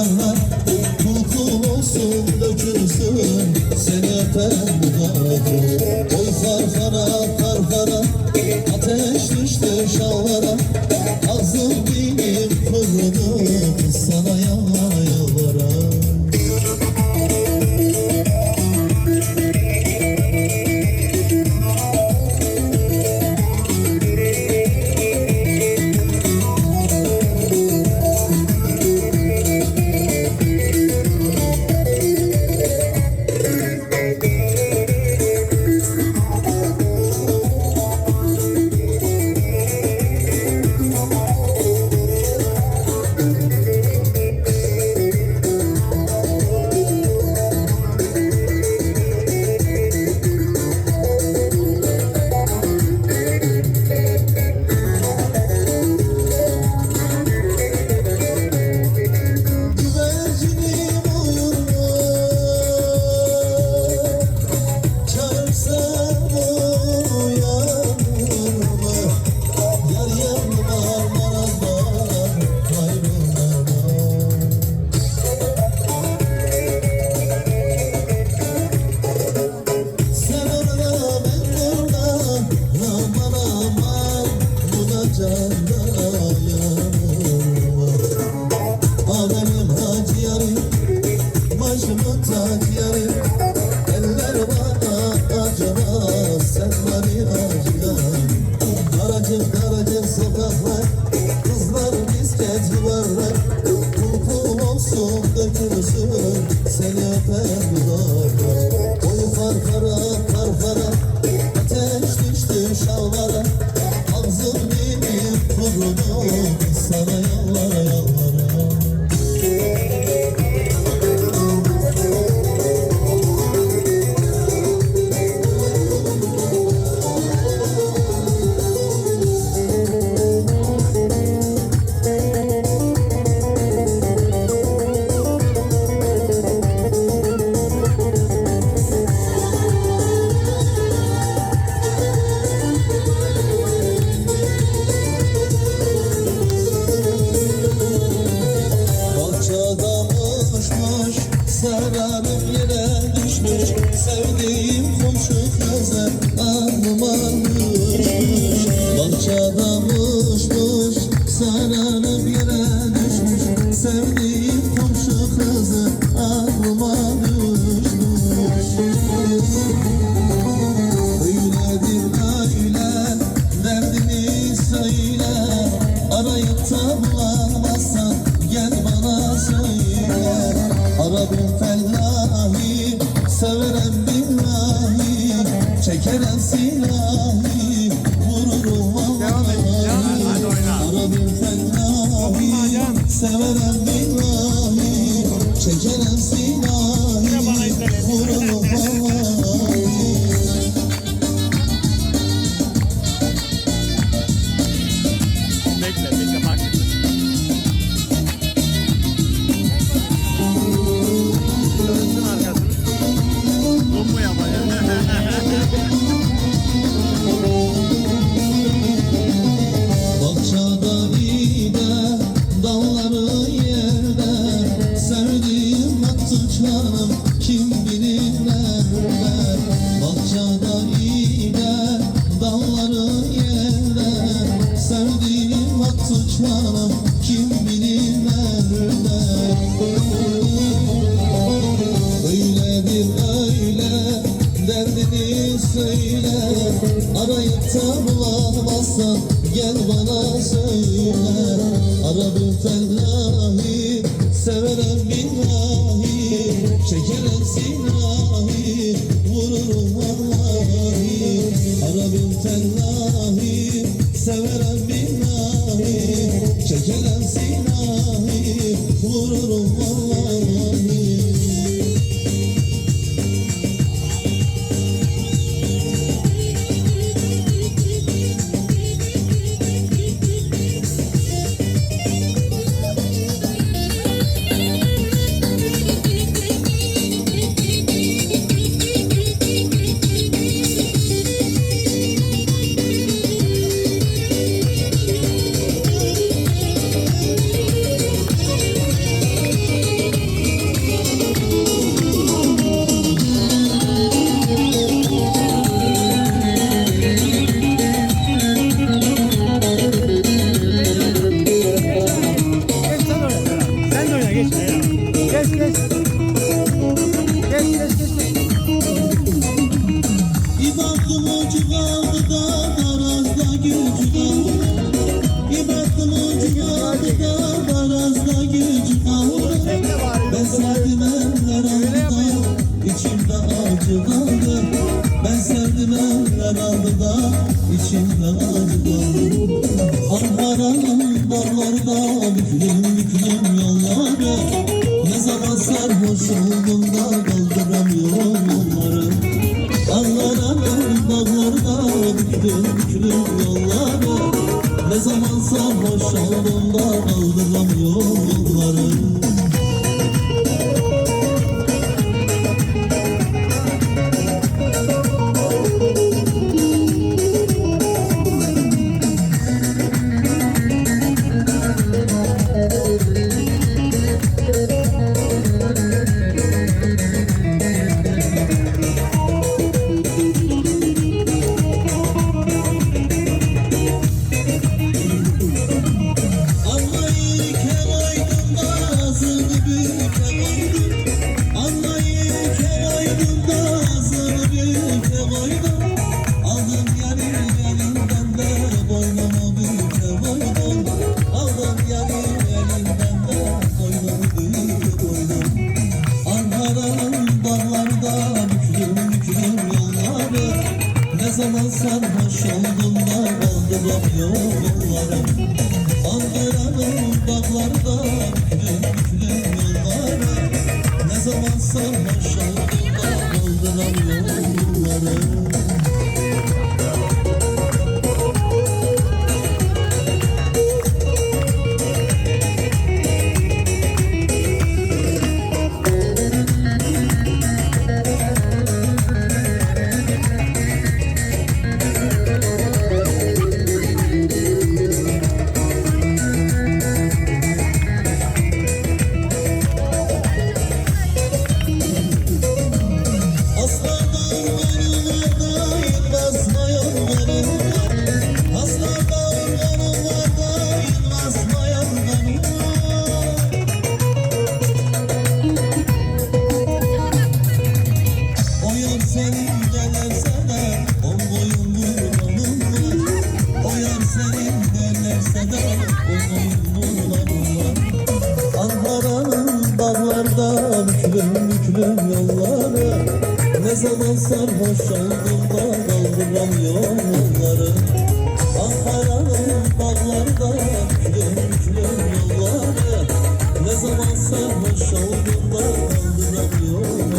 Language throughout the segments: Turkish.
Kulkun olsun dökülsün Seni öpen dudakı Oy farfana farfana Ateş düştü şalvara. Ağzım bir 嗯。Seçenem see Vurup yerde Sevdiğim kim bilir nerede Öyle bir öyle derdini söyle Arayıp da bulamazsan gel bana söyle. Ara bir Dağlara ben dağlarda Büktüm Ne zaman sarhoş oldum da Kaldırmam yolları. no düştüm yollara Ne zaman sarhoş oldum da kaldıram ah, yolları Ankara'nın bağlarda Görüklüm yollara Ne zaman sarhoş oldum da kaldıram yolları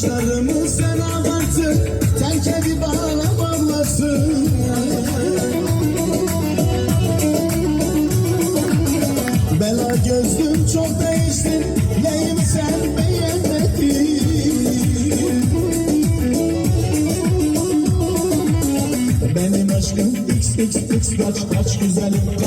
Saçlarımı sen al artık Tel kedi bağla bağlasın Bela gözlüm çok değiştin Neyim sen beğenmedin Benim aşkım x x x kaç kaç güzelim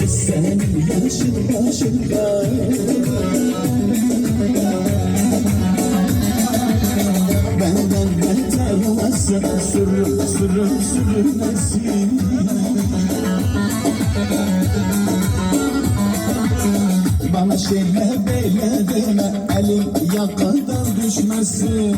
Kız senin yaşın başında. Benden beter olasın Sürüm sürüm sürünesin Bana şeyle böyle deme Elim yakadan düşmesin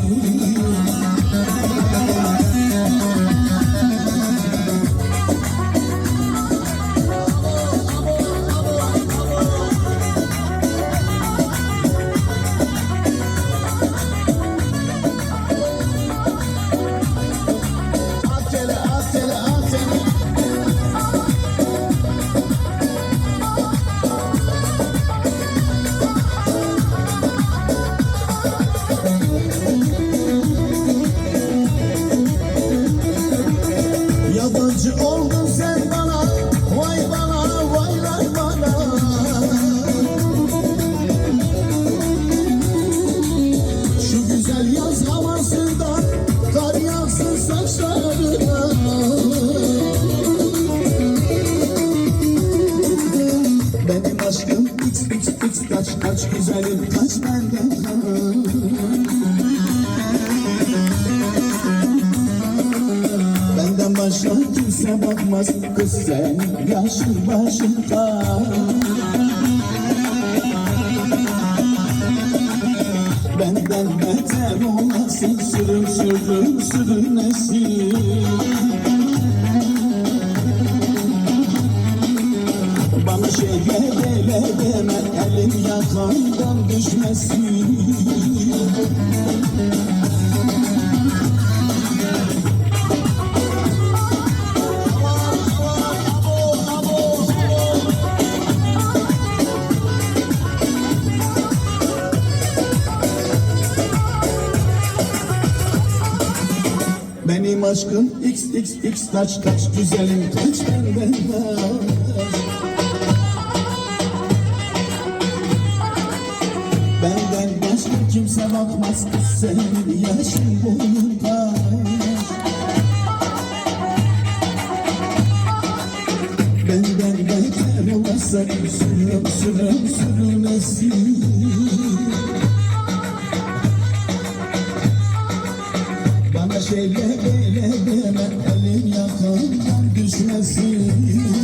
Başka kimse bakmaz Kız sen yaşın başında Benden beter olasın Sürüm sürüm sürünesin Bana şey dele deme Elim yakandan düşmesin Aşkım x x x kaç kaç güzelim kaç benden. Benden başka kimse bakmaz kız senin yaşın boyunda Benden beter olasın sürüm sürüm sürünesin Şeyle böyle deme Elim yakandan düşmesin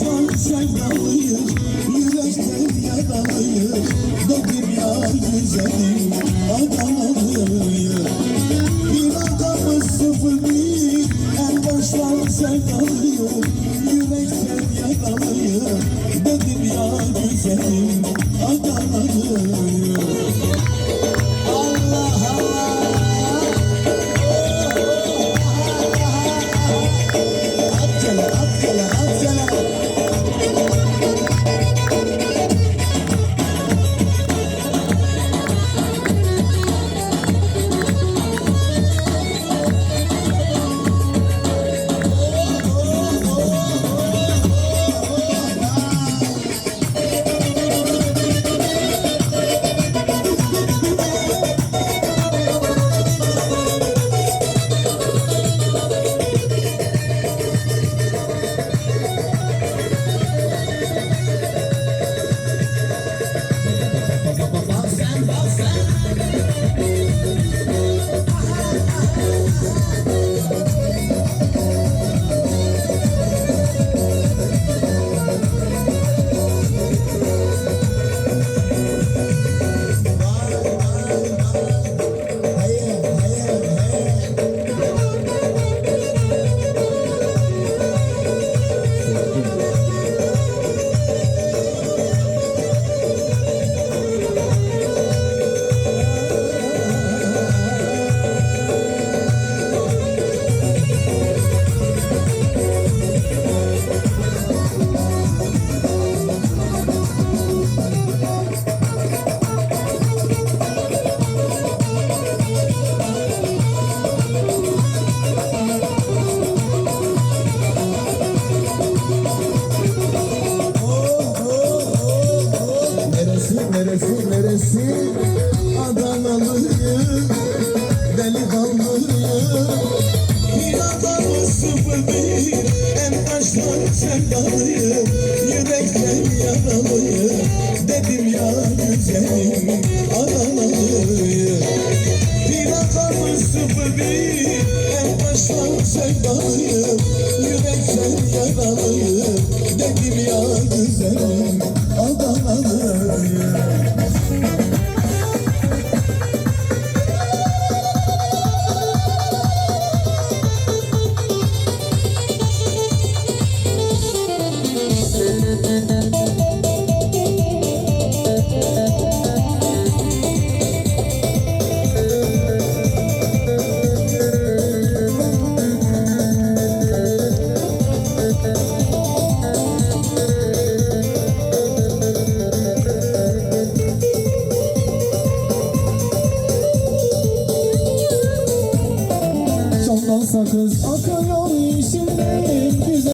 delikanlıyım Bir rakamı sıfır bir, en baştan sevdalıyız Yürekten yaralıyız Dedim ya güzelim